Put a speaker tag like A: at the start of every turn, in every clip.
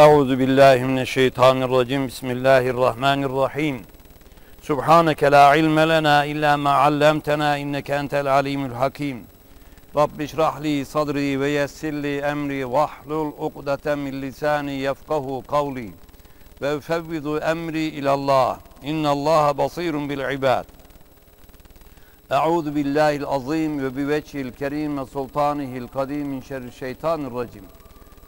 A: Euzu billahi mineşşeytanirracim. Bismillahirrahmanirrahim. Subhaneke la ilme lena illa ma allamtena inneke entel alimul hakim. Rabbi şrah li sadri ve yessir li emri vahlul ukdeten min lisani yefkahu kavli. Ve ufevvidu emri ilallah. İnnallaha basirun bil ibad. Euzu billahil azim ve bi vecihil kerim ve sultanihil kadim min şerri şeytanirracim. Elhamdülillahillezî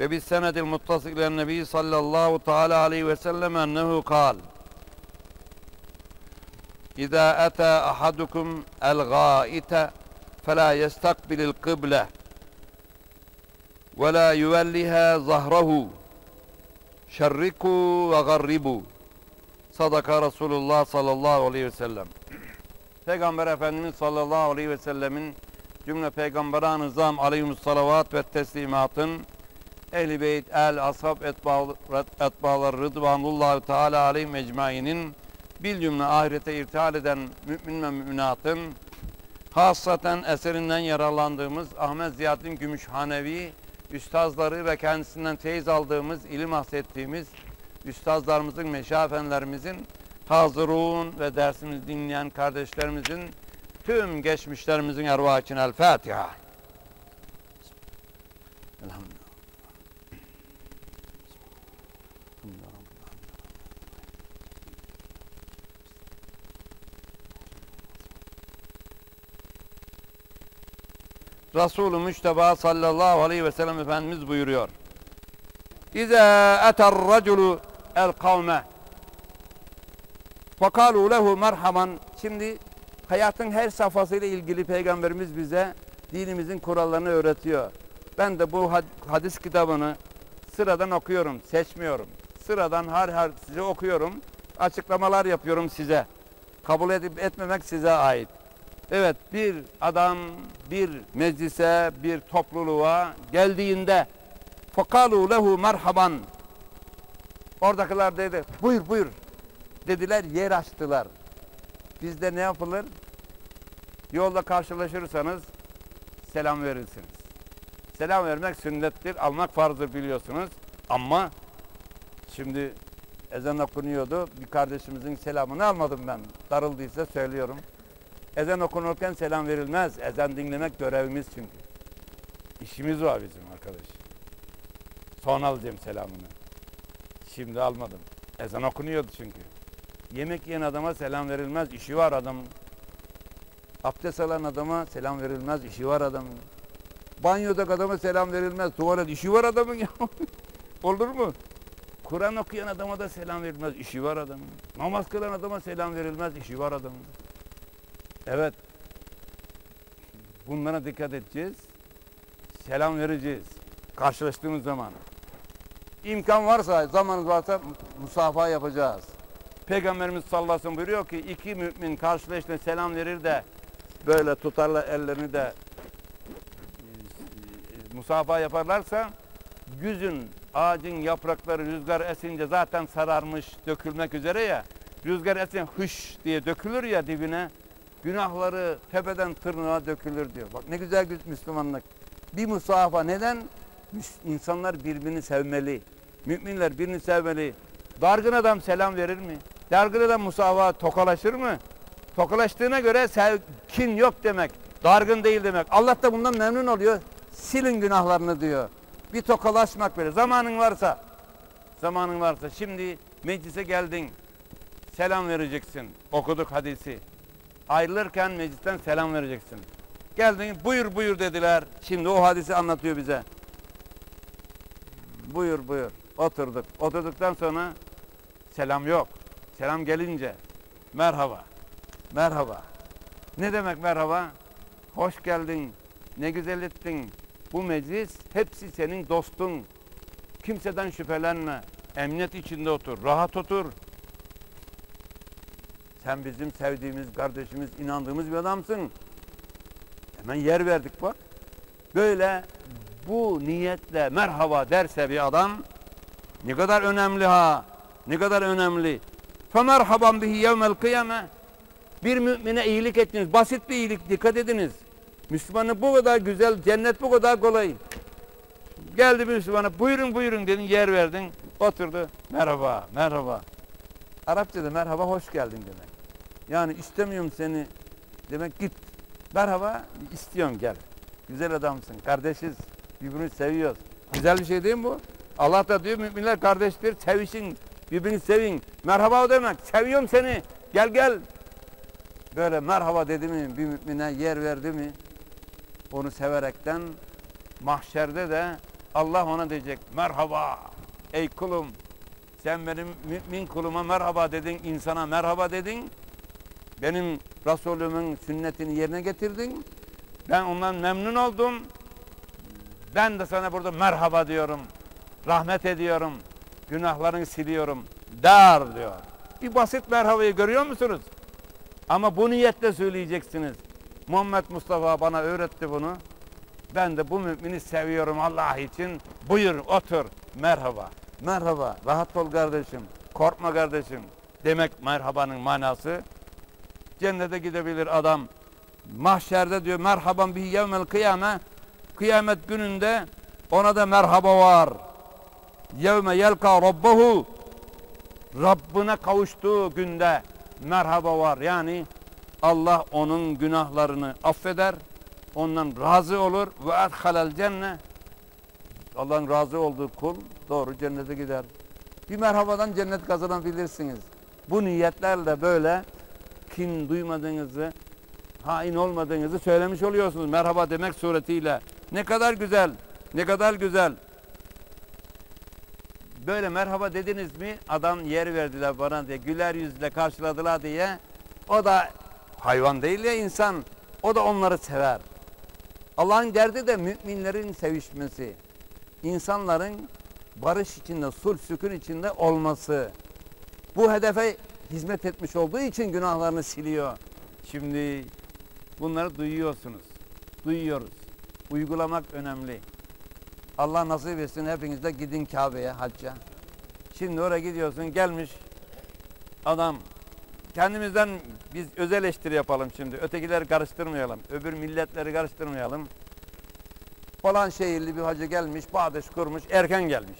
A: وبالسند المتصل إلى النبي صلى الله تعالى عليه وسلم أنه قال إذا أتى أحدكم الغائط فلا يستقبل القبلة ولا يوليها ظهره. شركوا وغربوا. صدق رسول الله صلى الله عليه وسلم. Peygamber Efendimiz sallallahu aleyhi ve sellemin cümle peygambera nizam aleyhüm salavat ve teslimatın Ehl-i Beyt, El, Ashab, Etbalar, Rıdvanullahu Teala aleyhi mecmainin bil cümle ahirete irtihal eden mümin ve müminatın hasaten eserinden yararlandığımız Ahmet Ziyaddin Gümüşhanevi üstazları ve kendisinden teyze aldığımız, ilim hassettiğimiz üstazlarımızın, meşafenlerimizin hazırun ve dersimizi dinleyen kardeşlerimizin tüm geçmişlerimizin ervah için El Fatiha. Resulü Müşteba sallallahu aleyhi ve sellem Efendimiz buyuruyor. İza eter raculu el kavme fekalu lehu merhaban şimdi hayatın her safhasıyla ilgili peygamberimiz bize dinimizin kurallarını öğretiyor. Ben de bu hadis kitabını sıradan okuyorum, seçmiyorum. Sıradan har har size okuyorum, açıklamalar yapıyorum size. Kabul edip etmemek size ait. Evet bir adam bir meclise, bir topluluğa geldiğinde fakalu lehu merhaban oradakiler dedi buyur buyur dediler yer açtılar. Bizde ne yapılır? Yolda karşılaşırsanız selam verirsiniz. Selam vermek sünnettir, almak farzdır biliyorsunuz. Ama şimdi ezan okunuyordu. Bir kardeşimizin selamını almadım ben. Darıldıysa söylüyorum. Ezan okunurken selam verilmez. Ezan dinlemek görevimiz çünkü. İşimiz var bizim arkadaş. Son alacağım selamını. Şimdi almadım. Ezan okunuyordu çünkü. Yemek yiyen adama selam verilmez. İşi var adamın. Abdest alan adama selam verilmez. İşi var adamın. Banyoda adama selam verilmez. Tuvalet işi var adamın ya. Olur mu? Kur'an okuyan adama da selam verilmez. İşi var adamın. Namaz kılan adama selam verilmez. İşi var adamın. Evet. Bunlara dikkat edeceğiz. Selam vereceğiz. Karşılaştığımız zaman. İmkan varsa, zamanımız varsa musafaha yapacağız. Peygamberimiz sallallahu aleyhi buyuruyor ki iki mümin karşılaştığında selam verir de böyle tutarlar ellerini de musafaha yaparlarsa güzün, ağacın yaprakları rüzgar esince zaten sararmış, dökülmek üzere ya. Rüzgar esince hış diye dökülür ya dibine. Günahları tepeden tırnağa dökülür diyor. Bak ne güzel Müslümanlık. Bir musafa neden? İnsanlar birbirini sevmeli. Müminler birini sevmeli. Dargın adam selam verir mi? Dargın adam musafa tokalaşır mı? Tokalaştığına göre sev, kin yok demek. Dargın değil demek. Allah da bundan memnun oluyor. Silin günahlarını diyor. Bir tokalaşmak böyle. Zamanın varsa. Zamanın varsa. Şimdi meclise geldin. Selam vereceksin. Okuduk hadisi. Ayrılırken meclisten selam vereceksin. Geldin buyur buyur dediler. Şimdi o hadisi anlatıyor bize. Buyur buyur. Oturduk. Oturduktan sonra selam yok. Selam gelince merhaba. Merhaba. Ne demek merhaba? Hoş geldin. Ne güzel ettin. Bu meclis hepsi senin dostun. Kimseden şüphelenme. Emniyet içinde otur. Rahat otur. Sen bizim sevdiğimiz, kardeşimiz, inandığımız bir adamsın. Hemen yer verdik bak. Böyle bu niyetle merhaba derse bir adam ne kadar önemli ha. Ne kadar önemli. Femerhaban bihi yevmel kıyame. Bir mümine iyilik ettiniz. Basit bir iyilik dikkat ediniz. Müslümanı bu kadar güzel, cennet bu kadar kolay. Geldi bir Müslümana buyurun buyurun dedin yer verdin. Oturdu. Merhaba, merhaba. Arapçada merhaba hoş geldin demek. Yani istemiyorum seni demek git. Merhaba istiyorum gel. Güzel adamsın. Kardeşiz. Birbirini seviyoruz. Güzel bir şey değil mi bu? Allah da diyor müminler kardeştir. Sevişin. Birbirini sevin. Merhaba o demek. Seviyorum seni. Gel gel. Böyle merhaba dedi mi bir mümine yer verdi mi onu severekten mahşerde de Allah ona diyecek merhaba ey kulum sen benim mümin kuluma merhaba dedin insana merhaba dedin benim Resulümün sünnetini yerine getirdin ben ondan memnun oldum ben de sana burada merhaba diyorum rahmet ediyorum günahlarını siliyorum der diyor bir basit merhabayı görüyor musunuz ama bu niyetle söyleyeceksiniz Muhammed Mustafa bana öğretti bunu. Ben de bu mümini seviyorum Allah için. Buyur otur. Merhaba. Merhaba. Rahat ol kardeşim. Korkma kardeşim. Demek merhabanın manası. Cennete gidebilir adam. Mahşerde diyor merhaban bihi yevmel kıyame. Kıyamet gününde ona da merhaba var. Yevme yelka rabbahu. Rabbine kavuştuğu günde merhaba var. Yani Allah onun günahlarını affeder. Ondan razı olur ve adhalel cenne. Allah'ın razı olduğu kul doğru cennete gider. Bir merhabadan cennet kazanabilirsiniz. Bu niyetlerle böyle kin duymadığınızı, hain olmadığınızı söylemiş oluyorsunuz. Merhaba demek suretiyle. Ne kadar güzel, ne kadar güzel. Böyle merhaba dediniz mi adam yer verdiler bana diye güler yüzle karşıladılar diye o da hayvan değil ya insan o da onları sever. Allah'ın derdi de müminlerin sevişmesi. insanların barış içinde, sulh sükun içinde olması. Bu hedefe hizmet etmiş olduğu için günahlarını siliyor. Şimdi bunları duyuyorsunuz. Duyuyoruz. Uygulamak önemli. Allah nasip etsin hepiniz de gidin Kabe'ye hacca. Şimdi oraya gidiyorsun gelmiş adam kendimizden biz öz eleştiri yapalım şimdi. Ötekileri karıştırmayalım. Öbür milletleri karıştırmayalım. Falan şehirli bir hacı gelmiş, bağdaş kurmuş, erken gelmiş.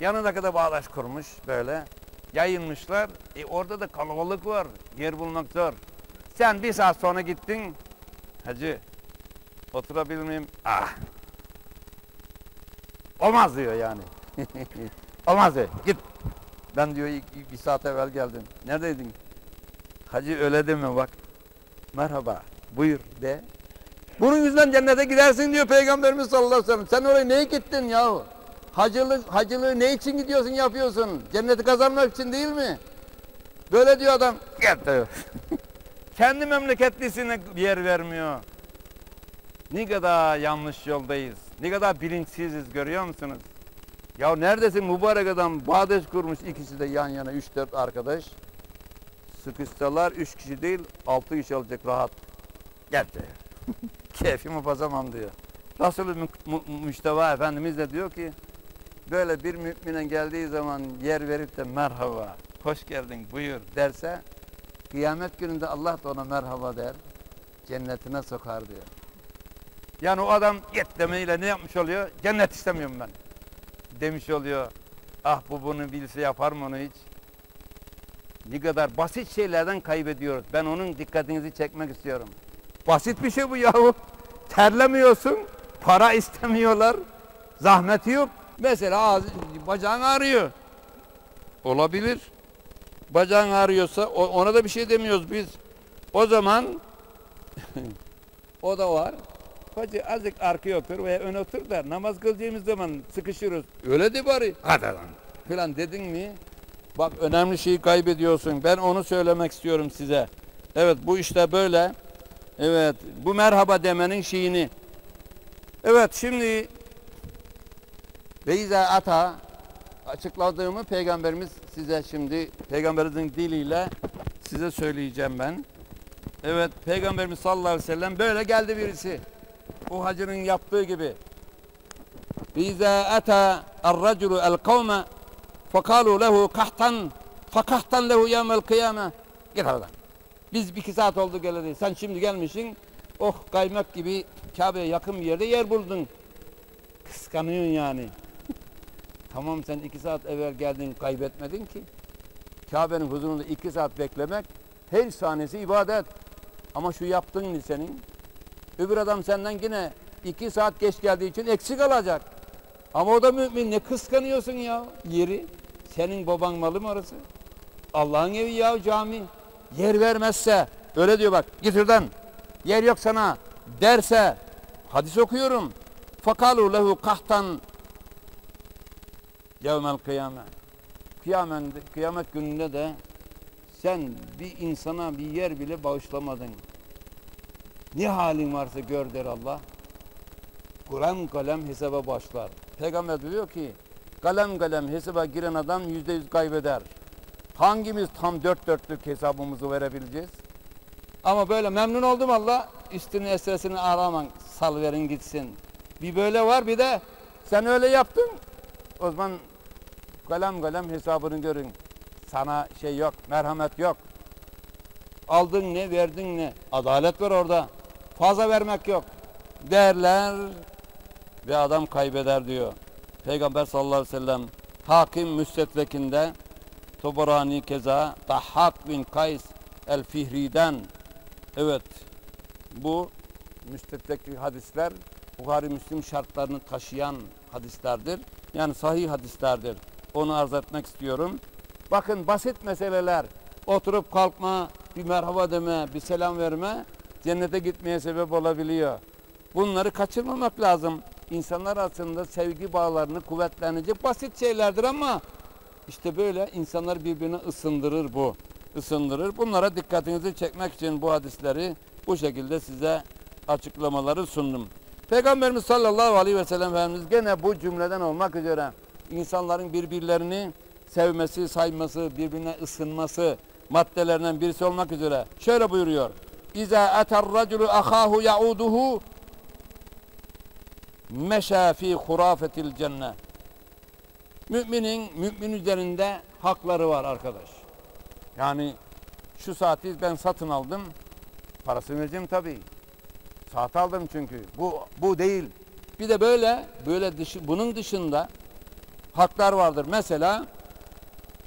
A: Yanına da bağdaş kurmuş böyle. Yayınmışlar. E orada da kalabalık var. Yer bulmak zor. Sen bir saat sonra gittin. Hacı oturabilir miyim? Ah. Olmaz diyor yani. Olmaz diyor. Git. Ben diyor bir saat evvel geldim. Neredeydin? Hacı öyle deme bak. Merhaba. Buyur de. Bunun yüzünden cennete gidersin diyor Peygamberimiz sallallahu aleyhi ve sellem. Sen oraya neye gittin yahu? Hacılık, hacılığı ne için gidiyorsun yapıyorsun? Cenneti kazanmak için değil mi? Böyle diyor adam. Kendi memleketlisine yer vermiyor. Ne kadar yanlış yoldayız. Ne kadar bilinçsiziz görüyor musunuz? Ya neredesin mübarek adam? Bağdaş kurmuş ikisi de yan yana 3-4 arkadaş. Sıkışsalar 3 kişi değil 6 kişi alacak rahat. Gel diyor. Keyfimi basamam diyor. Resulü Mü Mü Müşteva Efendimiz de diyor ki böyle bir mümine geldiği zaman yer verip de merhaba, hoş geldin buyur derse kıyamet gününde Allah da ona merhaba der, cennetine sokar diyor. Yani o adam git demeyle ne yapmış oluyor? Cennet istemiyorum ben. Demiş oluyor. Ah bu bunu bilse yapar mı onu hiç? Ne kadar basit şeylerden kaybediyoruz. Ben onun dikkatinizi çekmek istiyorum. Basit bir şey bu yahu. Terlemiyorsun. Para istemiyorlar. Zahmeti yok. Mesela ağzı, bacağın ağrıyor. Olabilir. Bacağın ağrıyorsa ona da bir şey demiyoruz biz. O zaman o da var. Hacı azıcık arkaya otur veya ön otur da namaz kılacağımız zaman sıkışırız. Öyle de bari. Hadi lan. Falan dedin mi? Bak önemli şeyi kaybediyorsun. Ben onu söylemek istiyorum size. Evet bu işte böyle. Evet bu merhaba demenin şeyini. Evet şimdi Ve izâ ata açıkladığımı peygamberimiz size şimdi peygamberimizin diliyle size söyleyeceğim ben. Evet peygamberimiz sallallahu aleyhi ve sellem böyle geldi birisi. Bu hacının yaptığı gibi. İzâ ata er-raculu el-kavme fekalu lehu kahtan fakahtan lehu yevmel kıyame. Git oradan. Biz bir iki saat oldu geleli. Sen şimdi gelmişsin. Oh kaymak gibi Kabe'ye yakın bir yerde yer buldun. Kıskanıyorsun yani. Tamam sen iki saat evvel geldin kaybetmedin ki. Kabe'nin huzurunda iki saat beklemek her saniyesi ibadet. Ama şu yaptığın ne senin? Öbür adam senden yine iki saat geç geldiği için eksik alacak. Ama o da mümin ne kıskanıyorsun ya yeri. Senin baban malı mı orası? Allah'ın evi ya cami. Yer vermezse öyle diyor bak git oradan. Yer yok sana derse hadis okuyorum. Fakalu lehu kahtan yevmel kıyame. Kıyamet, kıyamet gününde de sen bir insana bir yer bile bağışlamadın. Ne halin varsa gör der Allah. Kalem kalem hesaba başlar. Peygamber diyor ki kalem kalem hesaba giren adam yüzde yüz kaybeder. Hangimiz tam dört dörtlük hesabımızı verebileceğiz? Ama böyle memnun oldum Allah. Üstünü esresini araman. Sal verin gitsin. Bir böyle var bir de sen öyle yaptın. O zaman kalem kalem hesabını görün. Sana şey yok, merhamet yok. Aldın ne, verdin ne? Adalet var orada. Fazla vermek yok. Derler ve adam kaybeder diyor. Peygamber sallallahu aleyhi ve sellem Hakim Müstedrek'inde Tobarani keza Dahhak bin Kays el Fihri'den evet bu müstedrek hadisler Buhari Müslim şartlarını taşıyan hadislerdir. Yani sahih hadislerdir. Onu arz etmek istiyorum. Bakın basit meseleler. Oturup kalkma, bir merhaba deme, bir selam verme cennete gitmeye sebep olabiliyor. Bunları kaçırmamak lazım. İnsanlar arasında sevgi bağlarını kuvvetlenecek basit şeylerdir ama işte böyle insanlar birbirine ısındırır bu. Isındırır. Bunlara dikkatinizi çekmek için bu hadisleri bu şekilde size açıklamaları sundum. Peygamberimiz sallallahu aleyhi ve sellem Efendimiz gene bu cümleden olmak üzere insanların birbirlerini sevmesi, sayması, birbirine ısınması maddelerinden birisi olmak üzere şöyle buyuruyor. İza eter raculu ahahu yauduhu meşa fi hurafetil cennet. Müminin mümin üzerinde hakları var arkadaş. Yani şu saati ben satın aldım. Parasını vereceğim tabii. Saat aldım çünkü. Bu bu değil. Bir de böyle böyle dışı, bunun dışında haklar vardır. Mesela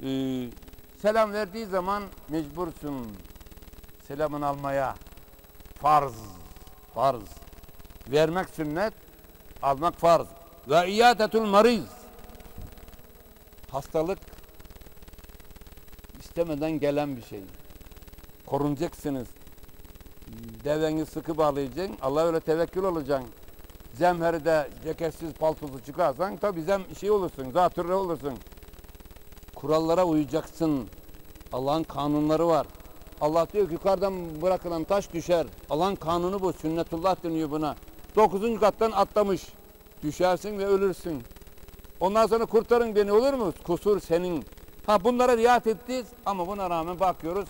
A: e, selam verdiği zaman mecbursun selamını almaya. Farz. Farz. Vermek sünnet, almak farz. Ve iadetul mariz. Hastalık istemeden gelen bir şey. Korunacaksınız. Deveni sıkı bağlayacaksın. Allah öyle tevekkül olacaksın. Zemherde ceketsiz paltosu çıkarsan tabi zem şey olursun, zatürre olursun. Kurallara uyacaksın. Allah'ın kanunları var. Allah diyor ki yukarıdan bırakılan taş düşer. Allah'ın kanunu bu. Sünnetullah deniyor buna. Dokuzuncu kattan atlamış. Düşersin ve ölürsün. Ondan sonra kurtarın beni olur mu? Kusur senin. Ha bunlara riayet ettiyiz ama buna rağmen bakıyoruz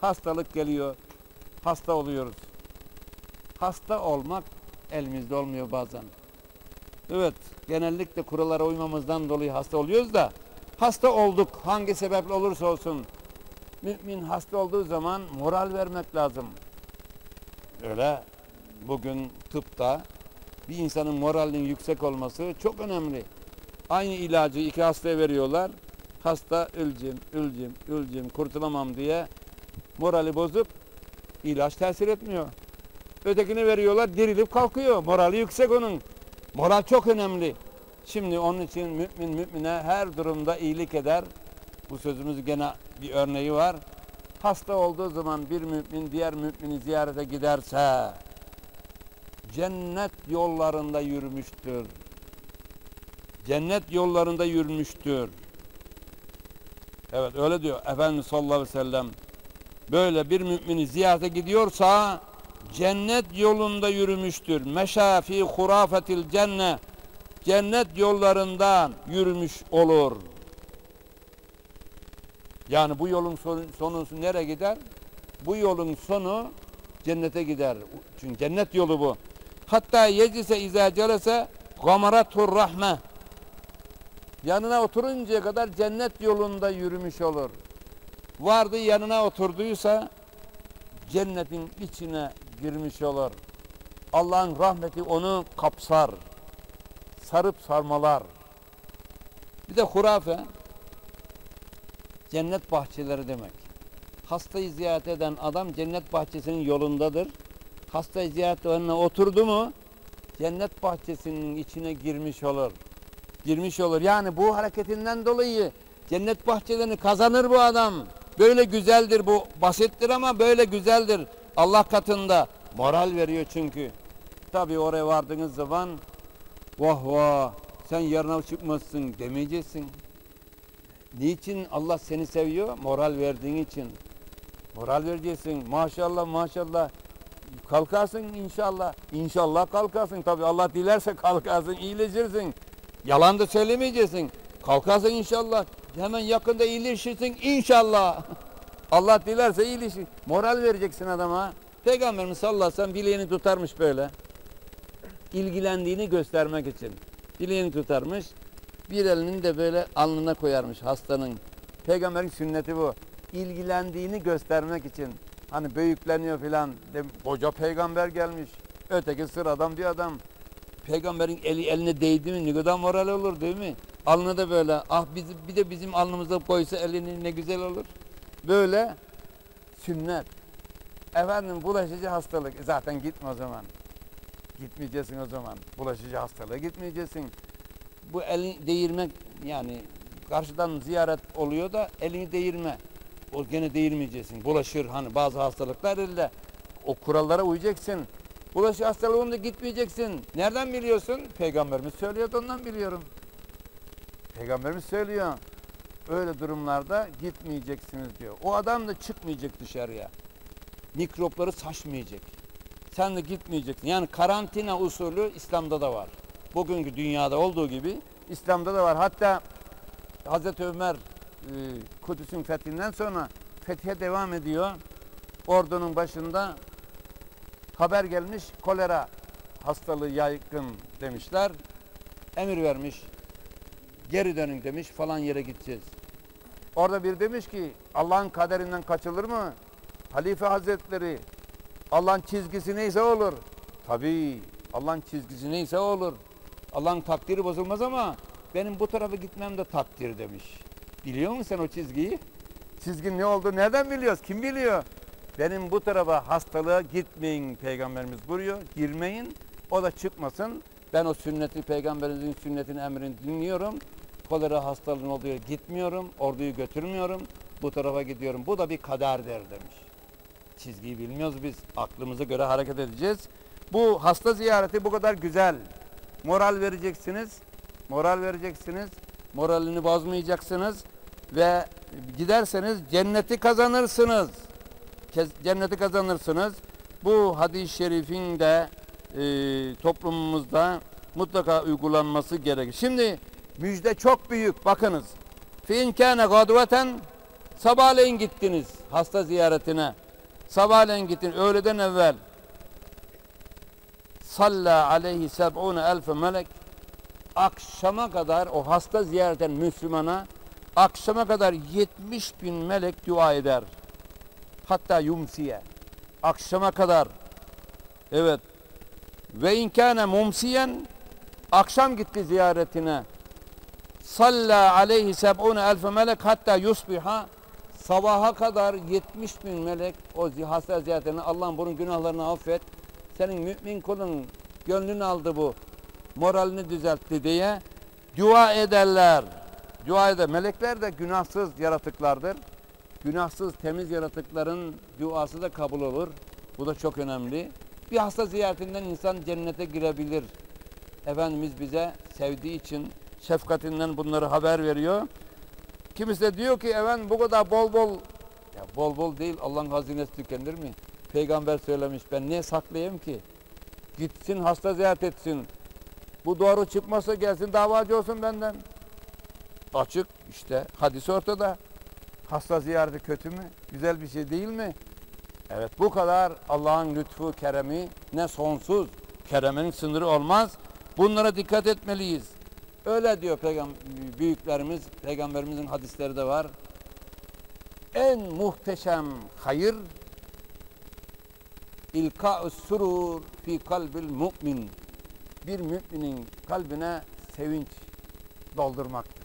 A: hastalık geliyor. Hasta oluyoruz. Hasta olmak elimizde olmuyor bazen. Evet genellikle kurallara uymamızdan dolayı hasta oluyoruz da hasta olduk hangi sebeple olursa olsun mümin hasta olduğu zaman moral vermek lazım. Öyle bugün tıpta bir insanın moralinin yüksek olması çok önemli. Aynı ilacı iki hastaya veriyorlar. Hasta öleceğim, öleceğim, öleceğim, kurtulamam diye morali bozup ilaç tesir etmiyor. Ötekini veriyorlar, dirilip kalkıyor. Morali yüksek onun. Moral çok önemli. Şimdi onun için mümin mümine her durumda iyilik eder. Bu sözümüz gene bir örneği var. Hasta olduğu zaman bir mümin diğer mümini ziyarete giderse cennet yollarında yürümüştür. Cennet yollarında yürümüştür. Evet öyle diyor Efendimiz sallallahu aleyhi ve sellem. Böyle bir mümini ziyarete gidiyorsa cennet yolunda yürümüştür. Meşa fi hurafetil cenne. cennet yollarından yürümüş olur. Yani bu yolun sonu, sonu nereye gider? Bu yolun sonu cennete gider. Çünkü cennet yolu bu. Hatta yeclise izâ celese gamaratur rahme. Yanına oturuncaya kadar cennet yolunda yürümüş olur. Vardı yanına oturduysa cennetin içine girmiş olur. Allah'ın rahmeti onu kapsar. Sarıp sarmalar. Bir de hurafe cennet bahçeleri demek. Hastayı ziyaret eden adam cennet bahçesinin yolundadır. Hastayı ziyaret edenine oturdu mu cennet bahçesinin içine girmiş olur. Girmiş olur. Yani bu hareketinden dolayı cennet bahçelerini kazanır bu adam. Böyle güzeldir bu. Basittir ama böyle güzeldir. Allah katında moral veriyor çünkü. Tabi oraya vardığınız zaman vah vah sen yarına çıkmazsın demeyeceksin. Niçin Allah seni seviyor? Moral verdiğin için. Moral vereceksin. Maşallah maşallah. Kalkarsın inşallah. İnşallah kalkarsın. Tabi Allah dilerse kalkarsın, iyileşirsin. Yalan da söylemeyeceksin. Kalkarsın inşallah. Hemen yakında iyileşirsin inşallah. Allah dilerse iyileşir. Moral vereceksin adama. Peygamberimiz sallallahu aleyhi ve sellem bileğini tutarmış böyle. İlgilendiğini göstermek için. Bileğini tutarmış. Bir elini de böyle alnına koyarmış hastanın. Peygamberin sünneti bu. İlgilendiğini göstermek için. Hani büyükleniyor filan. Koca peygamber gelmiş. Öteki sıradan bir adam. Peygamberin eli eline değdi mi ne kadar moral olur değil mi? Alnı da böyle ah bizi, bir de bizim alnımıza koysa elini ne güzel olur. Böyle sünnet. Efendim bulaşıcı hastalık. E Zaten gitme o zaman. Gitmeyeceksin o zaman. Bulaşıcı hastalığa gitmeyeceksin. Bu elini değirmek yani karşıdan ziyaret oluyor da elini değirme. O gene değirmeyeceksin. Bulaşır hani bazı hastalıklar elde. O kurallara uyacaksın. Bulaşıcı hastalığında gitmeyeceksin. Nereden biliyorsun? Peygamberimiz söylüyor da ondan biliyorum. Peygamberimiz söylüyor. Öyle durumlarda gitmeyeceksiniz diyor. O adam da çıkmayacak dışarıya. Mikropları saçmayacak. Sen de gitmeyeceksin. Yani karantina usulü İslam'da da var. Bugünkü dünyada olduğu gibi İslam'da da var. Hatta Hazreti Ömer e, Kudüs'ün fethinden sonra fethiye devam ediyor. Ordunun başında haber gelmiş kolera hastalığı yaygın demişler. Emir vermiş. Geri dönün demiş falan yere gideceğiz. Orada bir demiş ki Allah'ın kaderinden kaçılır mı? Halife Hazretleri Allah'ın çizgisi neyse olur. Tabii Allah'ın çizgisi neyse olur. Allah'ın takdiri bozulmaz ama benim bu tarafa gitmem de takdir demiş. Biliyor musun sen o çizgiyi? Çizgin ne oldu? Nereden biliyoruz? Kim biliyor? Benim bu tarafa hastalığa gitmeyin peygamberimiz buyuruyor. Girmeyin. O da çıkmasın. Ben o sünneti peygamberimizin sünnetini emrini dinliyorum. Kolera hastalığının olduğu gitmiyorum. Orduyu götürmüyorum. Bu tarafa gidiyorum. Bu da bir kaderdir demiş. Çizgiyi bilmiyoruz biz. Aklımıza göre hareket edeceğiz. Bu hasta ziyareti bu kadar güzel. Moral vereceksiniz. Moral vereceksiniz. Moralini bozmayacaksınız. Ve giderseniz cenneti kazanırsınız. Cenneti kazanırsınız. Bu hadis-i şerifin de e, toplumumuzda mutlaka uygulanması gerekir. Şimdi müjde çok büyük. Bakınız. Fin kâne gadveten sabahleyin gittiniz hasta ziyaretine. Sabahleyin gittin öğleden evvel. Salla aleyhi seb'une elfe melek. Akşama kadar o hasta ziyaret eden Müslümana akşama kadar 70 bin melek dua eder. Hatta yumsiye. Akşama kadar. Evet. Ve inkâne mumsiyen akşam gitti ziyaretine. Salla aleyhi seb'une elfe melek hatta yusbiha sabaha kadar 70 bin melek o hasta ziyaretine Allah'ım bunun günahlarını affet. Senin mümin kulun gönlünü aldı bu. Moralini düzeltti diye dua ederler. Dua eder. Melekler de günahsız yaratıklardır. Günahsız temiz yaratıkların duası da kabul olur. Bu da çok önemli. Bir hasta ziyaretinden insan cennete girebilir. Efendimiz bize sevdiği için şefkatinden bunları haber veriyor. Kimisi de diyor ki efendim bu kadar bol bol ya bol bol değil Allah'ın hazinesi tükenir mi? Peygamber söylemiş ben niye saklayayım ki? Gitsin hasta ziyaret etsin. Bu doğru çıkmasa gelsin davacı olsun benden. Açık işte hadis ortada. Hasta ziyareti kötü mü? Güzel bir şey değil mi? Evet bu kadar Allah'ın lütfu, keremi ne sonsuz. Kereminin sınırı olmaz. Bunlara dikkat etmeliyiz. Öyle diyor peygam büyüklerimiz, peygamberimizin hadisleri de var. En muhteşem hayır ilka surur fi kalbil mu'min. Bir müminin kalbine sevinç doldurmaktır.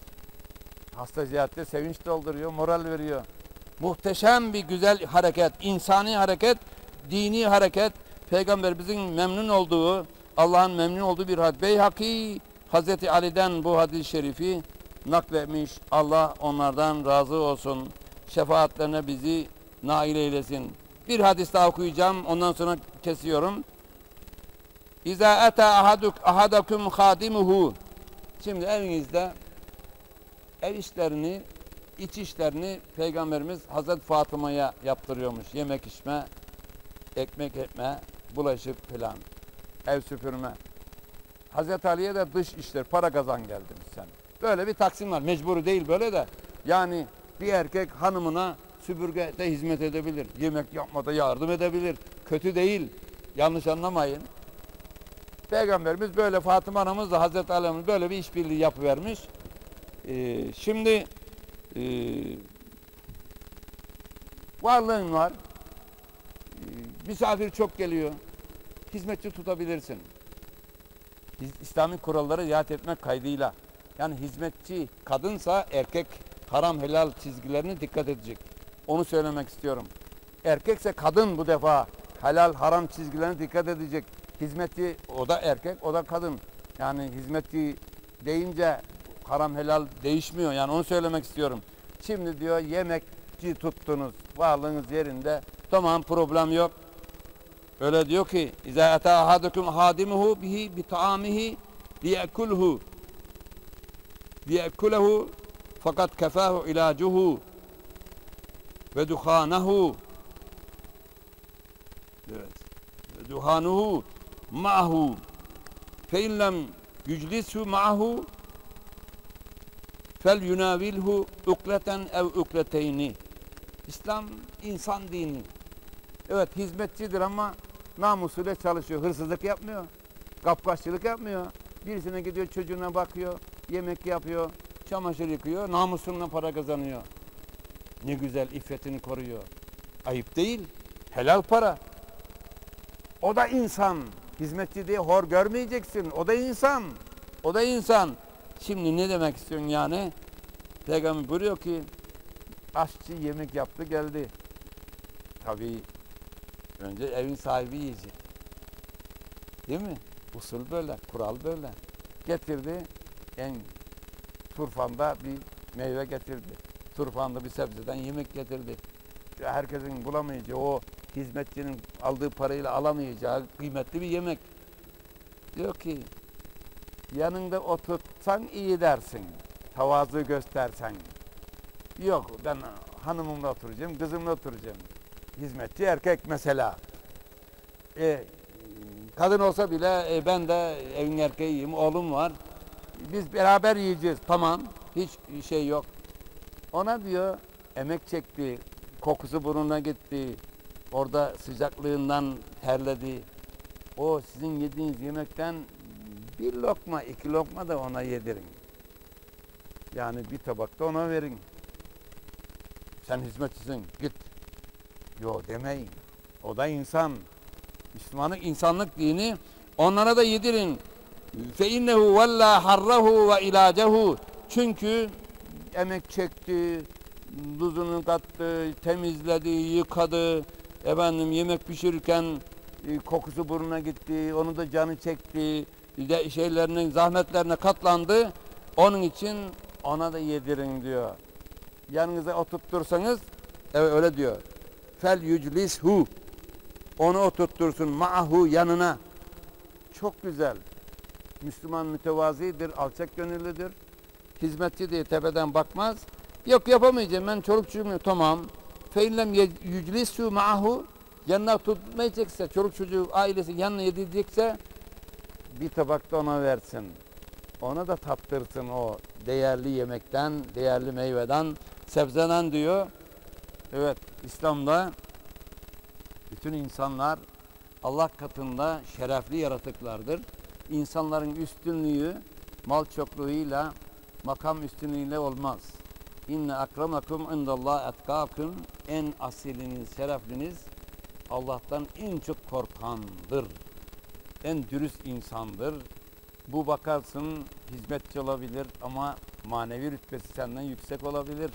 A: Hasta ziyarette sevinç dolduruyor, moral veriyor. Muhteşem bir güzel hareket, insani hareket, dini hareket, peygamberimizin memnun olduğu, Allah'ın memnun olduğu bir hadis. Beyhaki Hazreti Ali'den bu hadis-i şerifi nakletmiş. Allah onlardan razı olsun. Şefaatlerine bizi nail eylesin. Bir hadis daha okuyacağım. Ondan sonra kesiyorum. İza ata ahaduk ahadakum hadimuhu. Şimdi evinizde ev işlerini, iç işlerini Peygamberimiz Hazreti Fatıma'ya yaptırıyormuş. Yemek içme, ekmek etme, bulaşık filan, ev süpürme. Hazreti Ali'ye de dış işler, para kazan geldin sen. Böyle bir taksim var. Mecburi değil böyle de. Yani bir erkek hanımına süpürgede hizmet edebilir. Yemek yapmada yardım edebilir. Kötü değil. Yanlış anlamayın. Peygamberimiz böyle Fatıma anamız da Hazreti Ali'miz böyle bir işbirliği yapıvermiş. Ee, şimdi e, varlığın var. Ee, misafir çok geliyor. Hizmetçi tutabilirsin. İslami kuralları riayet etmek kaydıyla. Yani hizmetçi kadınsa erkek haram helal çizgilerine dikkat edecek. Onu söylemek istiyorum. Erkekse kadın bu defa helal haram çizgilerine dikkat edecek. Hizmetçi o da erkek o da kadın. Yani hizmetçi deyince haram helal değişmiyor. Yani onu söylemek istiyorum. Şimdi diyor yemekçi tuttunuz. Varlığınız yerinde. Tamam problem yok. Öyle diyor ki İza ata ahadukum hadimuhu bihi bi taamihi liyekulhu liyekulehu fakat kefahu ilacuhu ve duhanehu evet. Ve duhanuhu ma'hu. Fe in lem yüclisu ma'hu fel yunavilhu ukleten ev ukleteyni İslam insan dini. Evet hizmetçidir ama namusuyla çalışıyor. Hırsızlık yapmıyor. Kapkaççılık yapmıyor. Birisine gidiyor çocuğuna bakıyor. Yemek yapıyor. Çamaşır yıkıyor. Namusunla para kazanıyor. Ne güzel iffetini koruyor. Ayıp değil. Helal para. O da insan. Hizmetçi diye hor görmeyeceksin. O da insan. O da insan. Şimdi ne demek istiyorsun yani? Peygamber buyuruyor ki aşçı yemek yaptı geldi. Tabii önce evin sahibi yiyecek. Değil mi? Usul böyle, kural böyle. Getirdi en turfanda bir meyve getirdi. Turfanda bir sebzeden yemek getirdi. Herkesin bulamayacağı o hizmetçinin aldığı parayla alamayacağı kıymetli bir yemek. Diyor ki yanında oturtsan iyi dersin. Tavazu göstersen. Yok ben hanımımla oturacağım, kızımla oturacağım. Hizmetçi erkek mesela. E, kadın olsa bile e, ben de evin erkeğiyim, oğlum var. Biz beraber yiyeceğiz. Tamam, hiç şey yok. Ona diyor emek çekti, kokusu burnuna gitti. Orada sıcaklığından terledi. O sizin yediğiniz yemekten bir lokma, iki lokma da ona yedirin. Yani bir tabakta ona verin. Sen hizmetçisin, git. Yo demeyin. O da insan. Müslümanlık insanlık dini. Onlara da yedirin. Fe innehu valla harrahu ve ilacehu. Çünkü emek çekti, tuzunu kattı, temizledi, yıkadı. Efendim yemek pişirirken e, kokusu burnuna gitti, onu da canı çekti. De şeylerinin zahmetlerine katlandı. Onun için ona da yedirin diyor. Yanınıza oturtursanız evet öyle diyor. Fel yüclishu onu oturtursun ma'hu yanına. Çok güzel. Müslüman mütevazidir, alçak gönüllüdür. Hizmetçi diye tepeden bakmaz. Yok yapamayacağım ben çoluk çocuğum. Tamam. Feillem yüclisu ma'hu yanına tutmayacaksa, çoluk çocuğu ailesi yanına yedirecekse bir tabak da ona versin. Ona da tattırsın o değerli yemekten, değerli meyveden, sebzeden diyor. Evet, İslam'da bütün insanlar Allah katında şerefli yaratıklardır. İnsanların üstünlüğü mal çokluğuyla, makam üstünlüğüyle olmaz. İnne akramakum indallah etkâküm en asiliniz, şerefliniz Allah'tan en çok korkandır. En dürüst insandır. Bu bakarsın hizmetçi olabilir ama manevi rütbesi senden yüksek olabilir.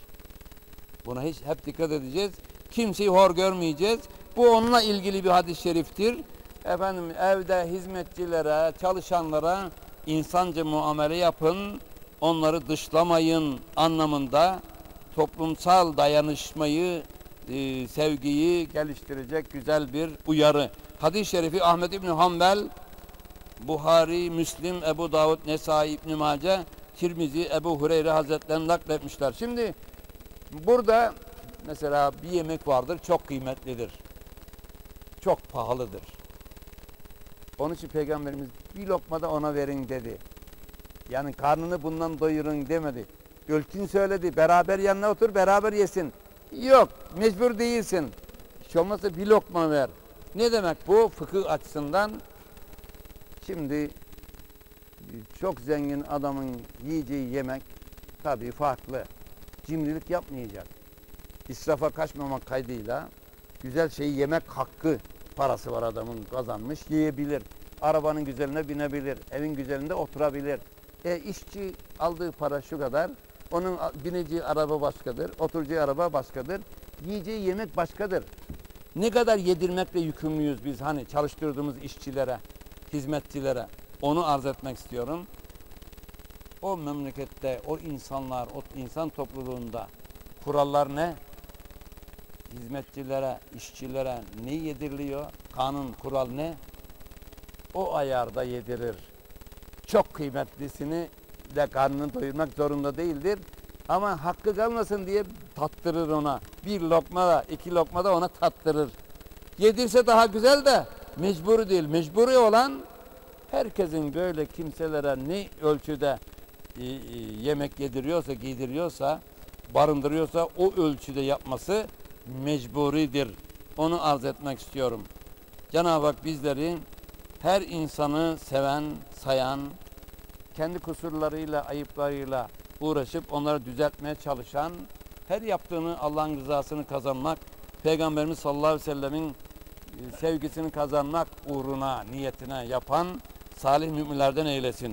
A: Buna hiç hep dikkat edeceğiz. Kimseyi hor görmeyeceğiz. Bu onunla ilgili bir hadis-i şeriftir. Efendim evde hizmetçilere, çalışanlara insanca muamele yapın. Onları dışlamayın anlamında toplumsal dayanışmayı, e, sevgiyi geliştirecek güzel bir uyarı. Hadis-i şerifi Ahmet İbni Hanbel, Buhari, Müslim, Ebu Davud, Nesai, İbn Mace, Tirmizi, Ebu Hureyre Hazretlerini nakletmişler. Şimdi burada mesela bir yemek vardır çok kıymetlidir. Çok pahalıdır. Onun için Peygamberimiz bir lokma da ona verin dedi. Yani karnını bundan doyurun demedi. Ölçün söyledi. Beraber yanına otur beraber yesin. Yok mecbur değilsin. Hiç olmazsa bir lokma ver. Ne demek bu fıkıh açısından? Şimdi çok zengin adamın yiyeceği yemek tabii farklı. Cimrilik yapmayacak. İsrafa kaçmamak kaydıyla güzel şeyi yemek hakkı parası var adamın kazanmış yiyebilir. Arabanın güzeline binebilir. Evin güzelinde oturabilir. E işçi aldığı para şu kadar. Onun bineceği araba başkadır. Oturacağı araba başkadır. Yiyeceği yemek başkadır. Ne kadar yedirmekle yükümlüyüz biz hani çalıştırdığımız işçilere, hizmetçilere. Onu arz etmek istiyorum. O memlekette, o insanlar, o insan topluluğunda kurallar ne? Hizmetçilere, işçilere ne yediriliyor? Kanun, kural ne? O ayarda yedirir. Çok kıymetlisini de karnını doyurmak zorunda değildir. Ama hakkı kalmasın diye tattırır ona. Bir lokma da, iki lokma da ona tattırır. Yedirse daha güzel de mecburi değil. Mecburi olan herkesin böyle kimselere ne ölçüde e, e, yemek yediriyorsa, giydiriyorsa, barındırıyorsa o ölçüde yapması mecburidir. Onu arz etmek istiyorum. Cenab-ı Hak bizleri her insanı seven, sayan, kendi kusurlarıyla, ayıplarıyla uğraşıp onları düzeltmeye çalışan, her yaptığını Allah'ın rızasını kazanmak, Peygamberimiz sallallahu aleyhi ve sellemin e, sevgisini kazanmak uğruna, niyetine yapan salih müminlerden eylesin.